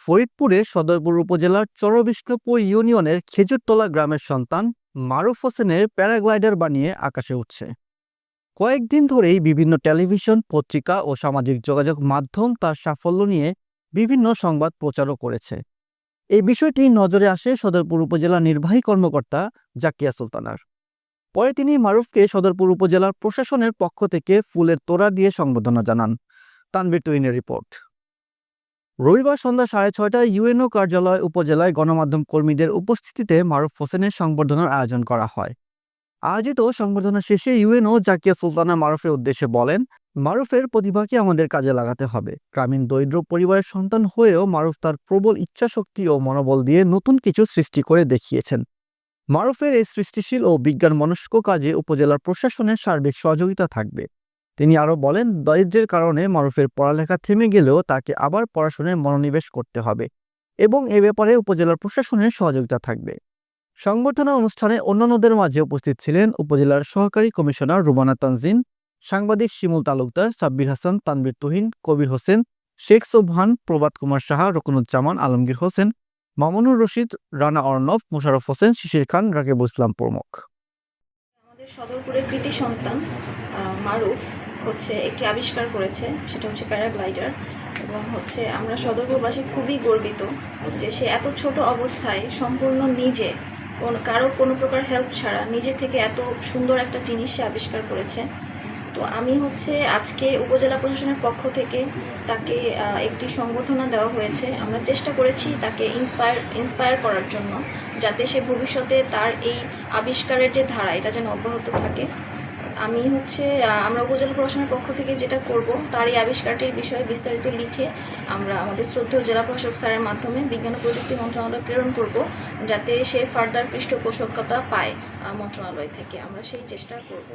ফরিদপুরের সদরপুর উপজেলার চরবিষ্ণুপুর ইউনিয়নের খেজুরতলা গ্রামের সন্তান মারুফ হোসেনের প্যারাগ্লাইডার বানিয়ে আকাশে উঠছে কয়েকদিন ধরেই বিভিন্ন টেলিভিশন, পত্রিকা ও সামাজিক যোগাযোগ মাধ্যম তার সাফল্য নিয়ে বিভিন্ন সংবাদ প্রচারও করেছে। এই বিষয়টি নজরে আসে সদরপুর উপজেলা নির্বাহী কর্মকর্তা জাকিয়া সুলতানার। পরে তিনি মারুফকে সদরপুর উপজেলার প্রশাসনের পক্ষ থেকে ফুলের তোড়া দিয়ে সংবর্ধনা জানান। তানবির তুইনের রিপোর্ট। রবিবার সন্ধ্যা সাড়ে ছয়টায় ইউএনও কার্যালয় উপজেলায় গণমাধ্যম কর্মীদের উপস্থিতিতে মারুফ হোসেনের সংবর্ধনার আয়োজন করা হয়। আয়োজিত সংবর্ধনা শেষে ইউএনও জাকিয়া সুলতানা মারুফের উদ্দেশ্যে বলেন, মারুফের প্রতিভাকে আমাদের কাজে লাগাতে হবে। গ্রামীণ দরিদ্র পরিবারের সন্তান হয়েও মারুফ তার প্রবল ইচ্ছাশক্তি ও মনোবল দিয়ে নতুন কিছু সৃষ্টি করে দেখিয়েছেন। মারুফের এই সৃষ্টিশীল ও বিজ্ঞান মনস্ক কাজে উপজেলার প্রশাসনের সার্বিক সহযোগিতা থাকবে। তিনি আরও বলেন, দারিদ্র্যের কারণে মারুফের পড়ালেখা থেমে গেলেও তাকে আবার পড়াশোনায় মনোনিবেশ করতে হবে এবং এ ব্যাপারে উপজেলার প্রশাসনের সহযোগিতা থাকবে। সংবর্ধনা অনুষ্ঠানে অন্যান্যদের মাঝে উপস্থিত ছিলেন উপজেলার সহকারী কমিশনার রুমানা তানজিন, সাংবাদিক শিমুল তালুকদার, সাব্বির হাসান, তানবির তুহিন, কবির হোসেন, শেখ সোবহান প্রবাদ কুমার সাহা, রকুনুজ্জামান, আলমগীর হোসেন, মামুনুর রশিদ, রানা অর্ণব মোশাররফ হোসেন, শিশির খান, রাকিবুল ইসলাম প্রমুখ। আমাদের সদরপুরের কৃতি সন্তান মারুফ। হচ্ছে একটি আবিষ্কার করেছে, সেটা হচ্ছে প্যারাগ্লাইডার। এবং হচ্ছে আমরা সদরপুরবাসী খুবই গর্বিত যে সে এত ছোট অবস্থায় সম্পূর্ণ নিজে, কোন, কারও কোনো প্রকার হেল্প ছাড়া নিজে থেকে এত সুন্দর একটা জিনিস সে আবিষ্কার করেছে। তো আমি হচ্ছে আজকে উপজেলা প্রশাসনের পক্ষ থেকে তাকে একটি সংবর্ধনা দেওয়া হয়েছে। আমরা চেষ্টা করেছি তাকে ইন্সপায়ার ইন্সপায়ার করার জন্য, যাতে সে ভবিষ্যতে তার এই আবিষ্কারের যে ধারা, এটা যেন অব্যাহত থাকে। আমি হচ্ছে আমরা উপজেলা প্রশাসনের পক্ষ থেকে যেটা করব তার এই আবিষ্কারটির বিষয়ে বিস্তারিত লিখে আমরা আমাদের শ্রদ্ধেয় জেলা প্রশাসক স্যারের মাধ্যমে বিজ্ঞান প্রযুক্তি মন্ত্রণালয় প্রেরণ করব, যাতে সে ফার্দার পৃষ্ঠপোষকতা পায় মন্ত্রণালয় থেকে। আমরা সেই চেষ্টা করব।